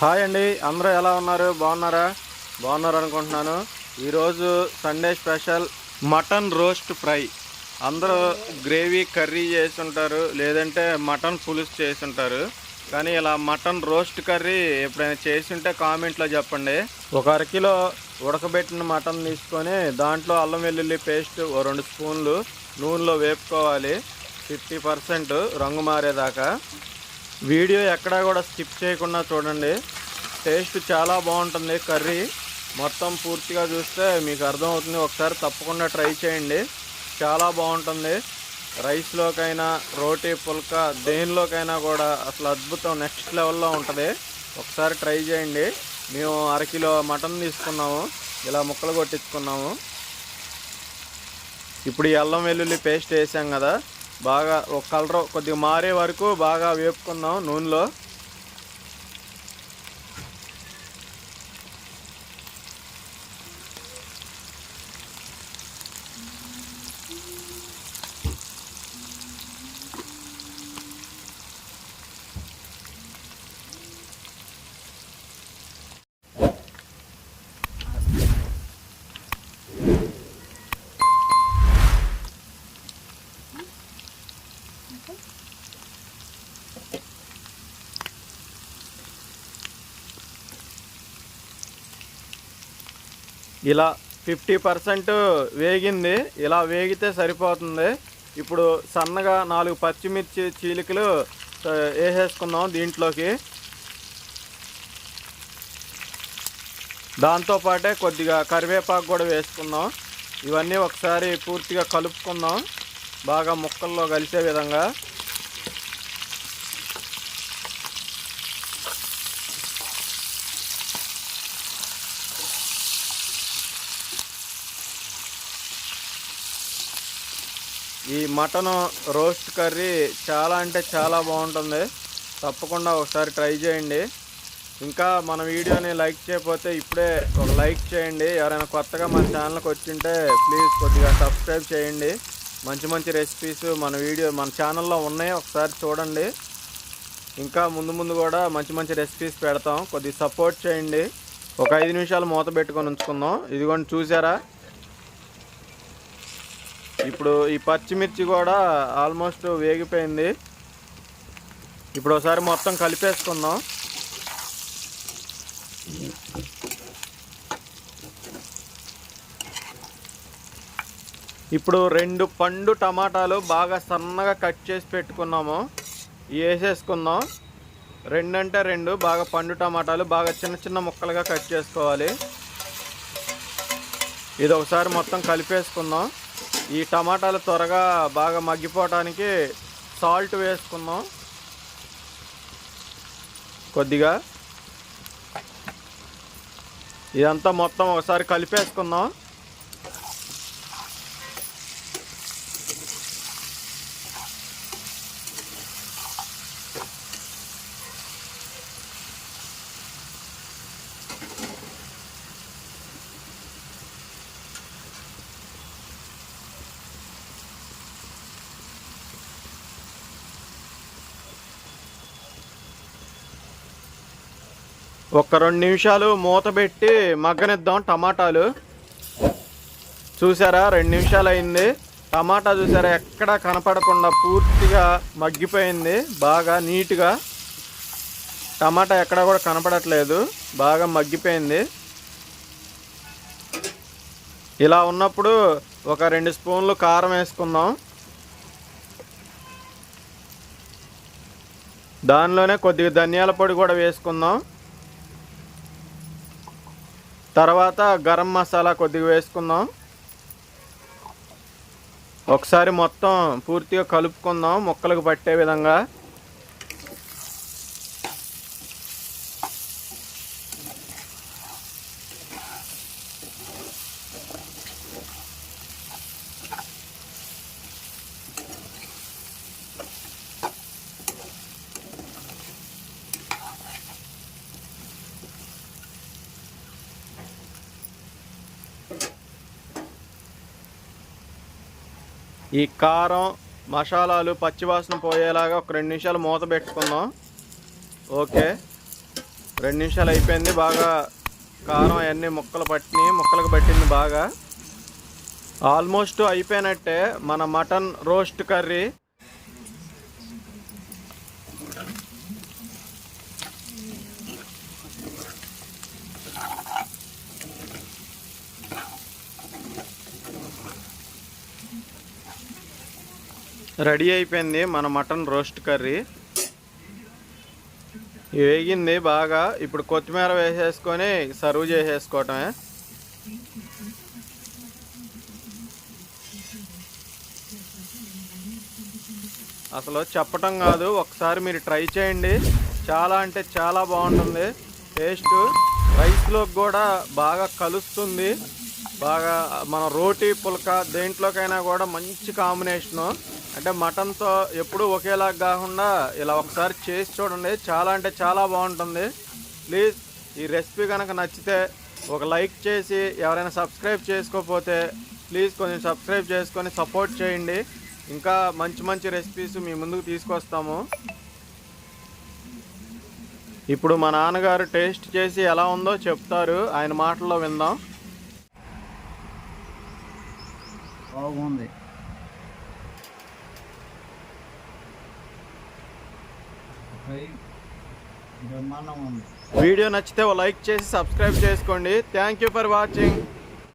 Hi అండి అందరూ ఎలా ఉన్నారు? బాగున్నారా? బాగున్నారు అనుకుంటున్నాను. ఈరోజు Sunday special mutton roast fry. అందరూ గ్రేవీ కర్రీ చేసి ఉంటారు లేదంటే మటన్ పులుసు చేసి ఉంటారు కానీ ఇలా మటన్ రోస్ట్ కర్రీ ఎప్పుడైనా చేసి ఉంటే కామెంట్లో చెప్పండి. ఒక అరకిలో ఉడకబెట్టిన మటన్ తీసుకొని దాంట్లో అల్లం వెల్లుల్లి పేస్ట్ ఓ రెండు స్పూన్లు నూనెలో వేపుకోవాలి. ఫిఫ్టీ పర్సెంట్ రంగు మారేదాకా. వీడియో ఎక్కడా కూడా స్కిప్ చేయకుండా చూడండి. టేస్ట్ చాలా బాగుంటుంది. కర్రీ మొత్తం పూర్తిగా చూస్తే మీకు అర్థమవుతుంది. ఒకసారి తప్పకుండా ట్రై చేయండి. చాలా బాగుంటుంది. రైస్లోకైనా రోటీ పుల్కా దేనిలోకైనా కూడా అసలు అద్భుతం. నెక్స్ట్ లెవెల్లో ఉంటుంది. ఒకసారి ట్రై చేయండి. మేము అరకిలో మటన్ తీసుకున్నాము. ఇలా ముక్కలు కొట్టించుకున్నాము. ఇప్పుడు ఈ అల్లం వెల్లుల్లి పేస్ట్ వేసాం కదా. బాగా ఒక కలర్ కొద్దిగా మారే వరకు బాగా వేపుకుందాం నూనెలో. ఇలా ఫిఫ్టీ పర్సెంట్ వేగింది. ఇలా వేగితే సరిపోతుంది. ఇప్పుడు సన్నగా నాలుగు పచ్చిమిర్చి చీలికలు వేసేసుకుందాం దీంట్లోకి. దాంతోపాటే కొద్దిగా కరివేపాకు కూడా వేసుకుందాం. ఇవన్నీ ఒకసారి పూర్తిగా కలుపుకుందాం. బాగా ముక్కల్లో కలిసే విధంగా. ఈ మటన్ రోస్ట్ కర్రీ చాలా అంటే చాలా బాగుంటుంది. తప్పకుండా ఒకసారి ట్రై చేయండి. ఇంకా మన వీడియోని లైక్ చేయకపోతే ఇప్పుడే ఒక లైక్ చేయండి. ఎవరైనా కొత్తగా మన ఛానల్కి వచ్చింటే ప్లీజ్ కొద్దిగా సబ్స్క్రైబ్ చేయండి. మంచి మంచి రెసిపీస్ మన వీడియో మన ఛానల్లో ఉన్నాయి. ఒకసారి చూడండి. ఇంకా ముందు ముందు కూడా మంచి మంచి రెసిపీస్ పెడతాం. కొద్దిగా సపోర్ట్ చేయండి. ఒక ఐదు నిమిషాలు మూత పెట్టుకొని ఉంచుకుందాం. ఇదిగోండి చూసారా? ఇప్పుడు ఈ పచ్చిమిర్చి కూడా ఆల్మోస్ట్ వేగిపోయింది. ఇప్పుడు ఒకసారి మొత్తం కలిపేసుకుందాం. ఇప్పుడు రెండు పండు టమాటాలు బాగా సన్నగా కట్ చేసి పెట్టుకున్నాము. వేసేసుకుందాం. రెండు అంటే రెండు బాగా పండు టమాటాలు బాగా చిన్న చిన్న ముక్కలుగా కట్ చేసుకోవాలి. ఇది ఒకసారి మొత్తం కలిపేసుకుందాం. ఈ టమాటాలు త్వరగా బాగా మగ్గిపోవడానికి సాల్ట్ వేసుకుందాం. కొద్దిగా. ఇదంతా మొత్తం ఒకసారి కలిపేసుకుందాం. ఒక రెండు నిమిషాలు మూత పెట్టి మగ్గనిద్దాం టమాటాలు. చూసారా? రెండు నిమిషాలు అయింది టమాటా చూసారా? ఎక్కడా కనపడకుండా పూర్తిగా మగ్గిపోయింది. బాగా నీట్గా. టమాటా ఎక్కడా కూడా కనపడట్లేదు. బాగా మగ్గిపోయింది. ఇలా ఉన్నప్పుడు ఒక రెండు స్పూన్లు కారం వేసుకుందాం. దానిలోనే కొద్దిగా ధనియాల పొడి కూడా వేసుకుందాం. తర్వాత గరం మసాలా కొద్దిగా వేసుకుందాం. ఒకసారి మొత్తం పూర్తిగా కలుపుకుందాం ముక్కలకు పట్టే విధంగా. ఈ కారం మసాలాలు పచ్చివాసన పోయేలాగా ఒక రెండు నిమిషాలు మూత పెట్టుకుందాం. ఓకే. రెండు నిమిషాలు అయిపోయింది. బాగా కారం అవన్నీ ముక్కలు పట్టినాయి. ముక్కలకు పట్టింది బాగా. ఆల్మోస్ట్ అయిపోయినట్టే మన మటన్ రోస్ట్ కర్రీ. రెడీ అయిపోయింది మన మటన్ రోస్ట్ కర్రీ. వేగింది బాగా. ఇప్పుడు కొత్తిమీర వేసేసుకొని సర్వ్ చేసేసుకోవటమే. అసలు చెప్పటం కాదు ఒకసారి మీరు ట్రై చేయండి. చాలా అంటే చాలా బాగుంటుంది. టేస్ట్ రైస్లోకి కూడా బాగా కలుస్తుంది. బాగా మన రోటీ పుల్క దేంట్లోకైనా కూడా మంచి కాంబినేషను. అంటే మటన్తో ఎప్పుడూ ఒకేలా కాకుండా ఇలా ఒకసారి చేసి చూడండి. చాలా అంటే చాలా బాగుంటుంది. ప్లీజ్ ఈ రెసిపీ కనుక నచ్చితే ఒక లైక్ చేసి ఎవరైనా సబ్స్క్రైబ్ చేసుకోకపోతే ప్లీజ్ కొంచెం సబ్స్క్రైబ్ చేసుకొని సపోర్ట్ చేయండి. ఇంకా మంచి మంచి రెసిపీస్ మీ ముందుకు తీసుకొస్తాము. ఇప్పుడు మా నాన్నగారు టేస్ట్ చేసి ఎలా ఉందో చెప్తారు. ఆయన మాటల్లో విందాం. బాగుంది. ఫ్రై ఉంది. వీడియో నచ్చితే లైక్ చేసి సబ్స్క్రైబ్ చేసుకోండి. Thank you for watching